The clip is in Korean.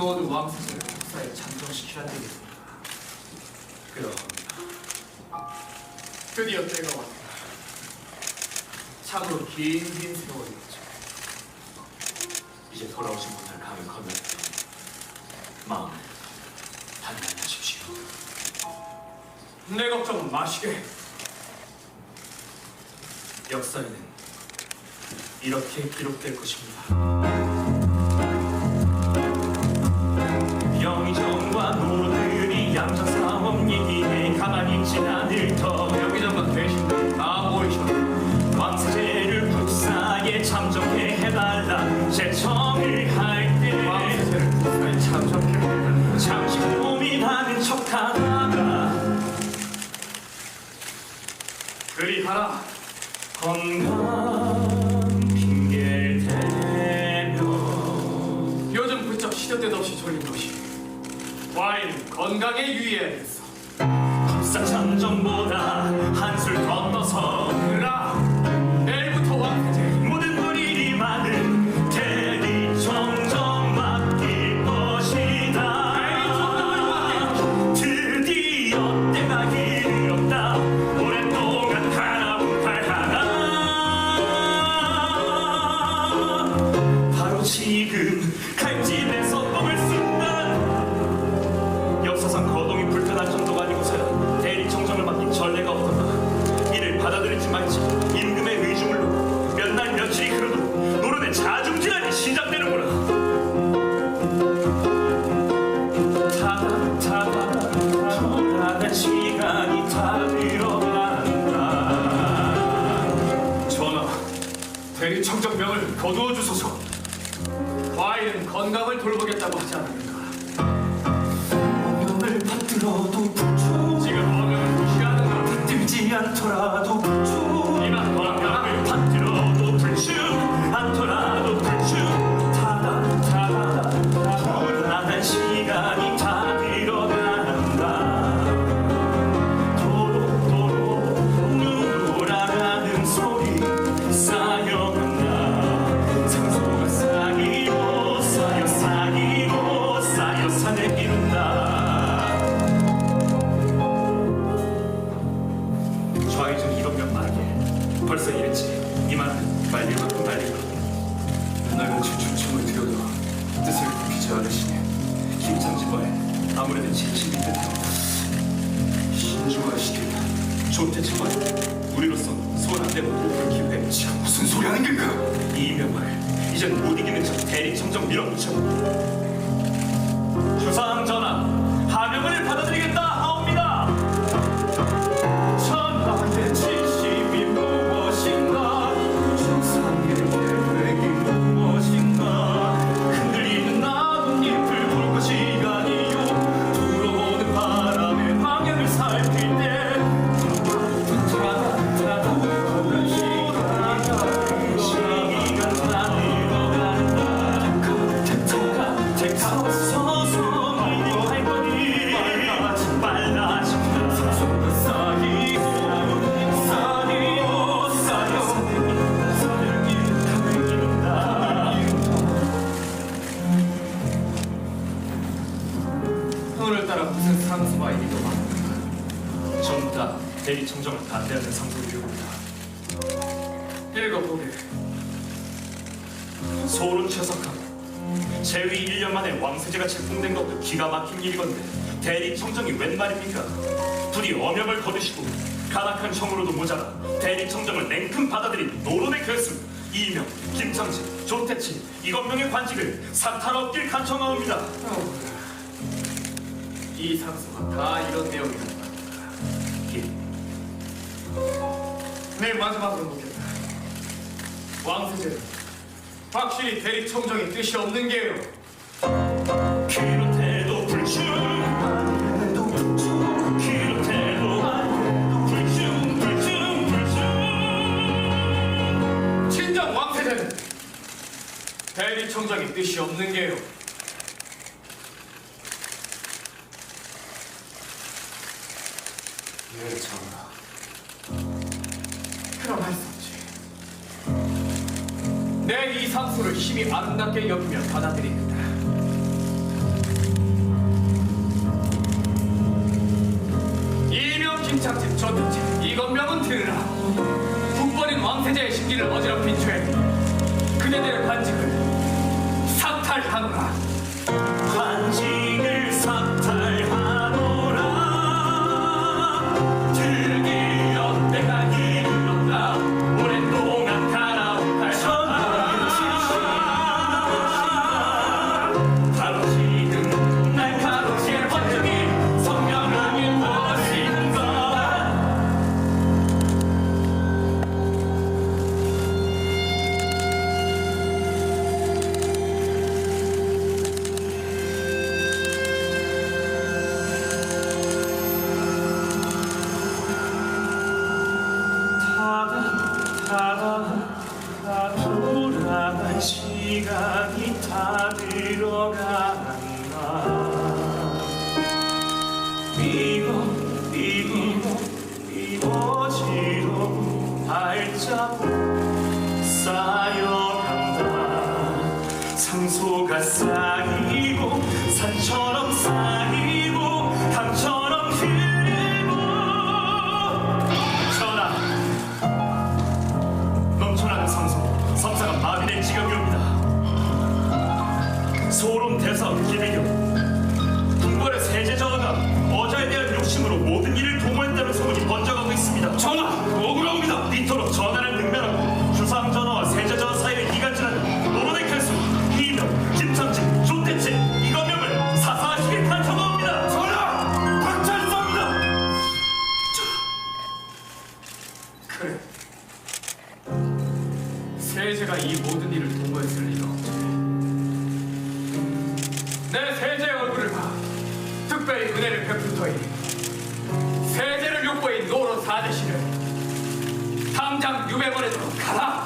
모두 왕세자를 국사에 잠정시키라는 얘기입니다. 그러합니다. 드디어 때가 왔다. 참으로 긴긴 세월이었죠. 이제 돌아오지 못할 강을 건넜다. 마음 단단하십시오. 내 걱정은 마시게. 역사에는 이렇게 기록될 것입니다. 건강에 유의해야겠어. 국사 참정보다 대리 청정명을 거두어 주소서. 과인은 건강을 돌보겠다고 하지 않았는가? 명을 받들어도 부족 지금 어명을 무시하는가? 들지 않더라도 벌써 이랬지. 이만 말릴 만큼 말릴 것 날같이 주춤을 들여도 뜻을 굽히지 않으시니 김창진과의 아무래도 진심이 듯한 신중하시길 조태치와의 우리로서 손안 대고 목을 기회 참 무슨 소리 하는 길까? 이명을 이젠 못 이기는 척 대리 청정 밀어붙여. 주상 전하 하명을 받아들이겠다 대리 청정을 반대하는 상소리입니다. 읽어보게. 소론 최석하고 재위 1년 만에 왕세제가 책봉된 것도 기가 막힌 일이건데 대리 청정이 웬 말입니까? 부디 엄역을 거두시고 가락한 청으로도 모자라 대리 청정을 냉큼 받아들인 노론의 괴수 이명, 김창진, 조태치, 이건명의 관직을 사탈없길 간청하옵니다. 어, 이 상수가 다 이런 내용이라는 가 예, 네, 마지막으로 묻겠다. 왕세제는 확실히 대리 청정의 뜻이 없는 게요. 기롯해도 불충 해도 불충 기롯해도 불충 불충 불충 진정 왕세제는 대리 청정의 뜻이 없는 게요. 예 전하 상처라고 할 수 없지. 내 이 상소를 힘이 아름답게 여기며 받아들이겠다. 이명 김창진 전등집 이건명은 들으라. 국벌인 왕세자의 심기를 어지럽힌 죄 그녀들의 반칙을 삭탈하노라. 쌓여간다. 상소가 쌓이 대한 욕심으로 모든 일을 도모했다는 소문이 번져가고 있습니다. 전하 억울합니다. 이토록 전하를 능멸하고 주상 전하와 세제 전하 사이를 이간질하는 노론의 결수 이명 김천지 조태치 이거명을 사사하시길 간청하옵니다. 전하 박찬수합니다. 그래. 세제가 이 모든 일을 도모했을 리가 없지. 내 세제의 얼굴을 봐. 특별히 은혜를 베풀 터이니 세제를 욕보인 노로 사대시를 당장 유배보내도록 가라